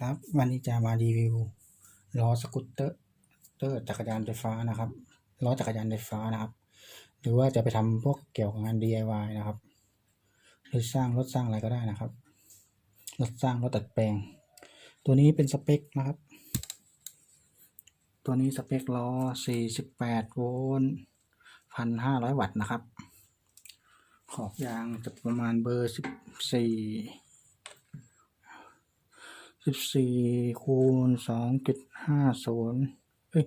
ครับ วันนี้จะมารีวิวล้อสกูตเตอร์เตอร์จักรยานไฟฟ้านะครับล้อจักรยานไฟฟ้านะครับ หรือว่าจะไปทำพวกเกี่ยวกับงาน DIY นะครับ หรือสร้างรถสร้างอะไรก็ได้นะครับรถสร้างรถตัดแปลง ตัวนี้เป็นสเปคนะครับ ตัวนี้สเปคล้อ 48 โวลต์ 1,500 วัตต์นะครับ ขอบยางจะประมาณเบอร์ 14 สิบสี่คูณสองจุดห้าศูนย์เอ้ย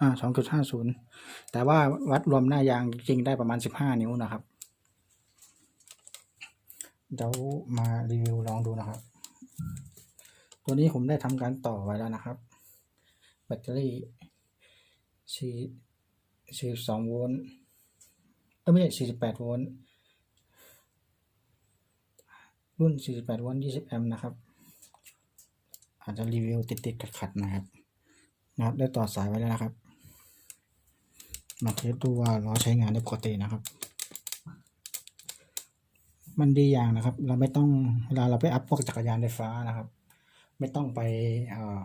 อ่าสองจุดห้าศูนย์แต่ว่าวัดรวมหน้ายางจริงๆได้ประมาณสิบห้านิ้วนะครับ เดี๋ยวมารีวิวลองดูนะครับ ตัวนี้ผมได้ทำการต่อไว้แล้วนะครับ แบตเตอรี่สี่สี่สองโวลต์เอ้ยไม่ใช่สี่สิบแปดโวลต์รุ่นสี่สิบแปดโวลต์ยี่สิบแอมป์ นะครับ อาจจะรีวิวติดติดขัดขัดนะครับนะครับ ได้ต่อสายไว้แล้วนะครับ มาเทสดูว่าล้อใช้งานได้ปกตินะครับ มันดีอย่างนะครับ เราไม่ต้องเวลาเราไปอัพพวกจักรยานไฟฟ้านะครับ ไม่ต้องไปเอ่อ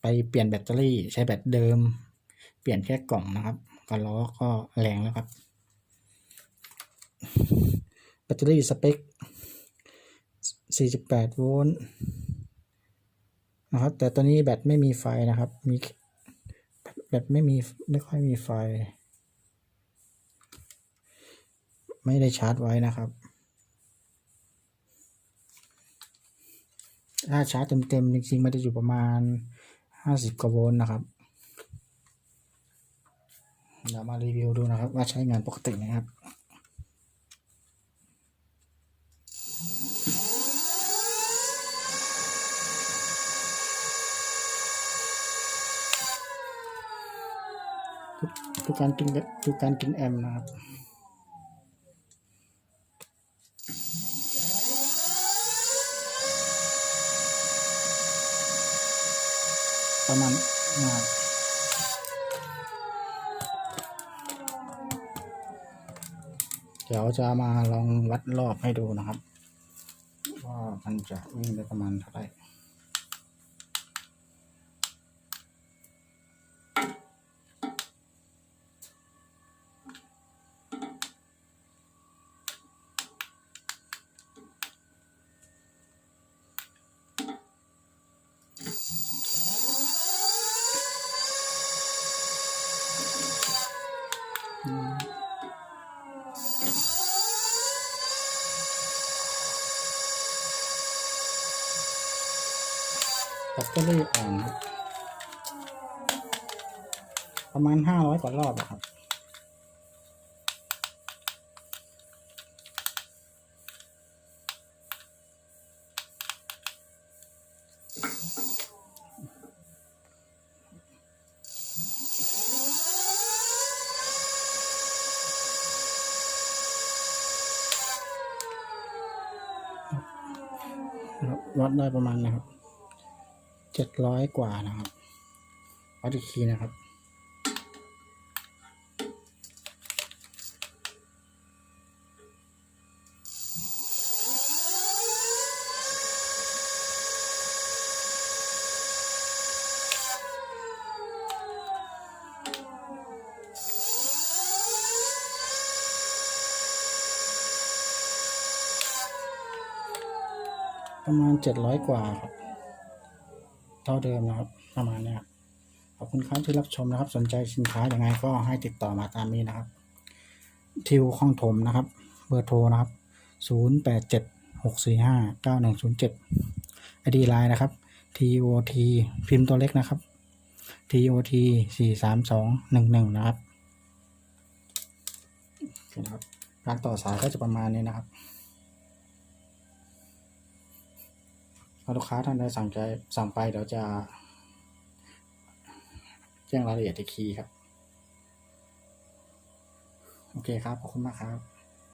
ไปเปลี่ยนแบตเตอรี่ใช้แบตเดิม เปลี่ยนแค่กล่องนะครับก็ล้อก็แรงแล้วครับ แบตเตอรี่สเปค 48 โวลต์ นะครับ แต่ตัวนี้แบตไม่มีไฟนะครับ มีแบตไม่มีไม่ค่อยมีไฟ ไม่ได้ชาร์จไว้นะครับ ถ้าชาร์จเต็มๆจริงๆมันจะอยู่ประมาณ 50กว่าโวลต์นะครับเดี๋ยวมารีวิวดูนะครับ ว่าใช้งานปกตินะครับ ดูการกินดูการกินแอมนะครับประมาณนะครับเดี๋ยวจะมาลองวัดรอบให้ดูนะครับ ว่ามันจะวิ่งได้ประมาณเท่าไหร่ แบตเตอรี่อ่อนครับประมาณห้าร้อยกว่ารอบอะครับวัดได้ประมาณนะครับ เจ็ดร้อยกว่านะครับวัดอีกทีนะครับ ประมาณเจ็ดร้อยกว่าครับ เท่าเดิมนะครับ ประมาณนี้ครับขอบคุณครับที่รับชมนะครับ สนใจสินค้าอย่างไงก็ให้ติดต่อมาตามนี้นะครับ ทิวข้องถมนะครับ เบอร์โทรนะครับศูนย์แปดเจ็ดหกสี่ห้าเก้าหนึ่งศูนย์เจ็ดไอดีไลน์นะครับ TOT พิมพ์ตัวเล็กนะครับ TOT สี่สามสองหนึ่งหนึ่งนะครับโอเคนะครับ การต่อสายก็จะประมาณนี้นะครับ ลูกค้าท่านใดสั่งใจสั่งไปเดี๋ยวจะ แจ้งรายละเอียดอีกทีครับ โอเคครับ ขอบคุณมากครับ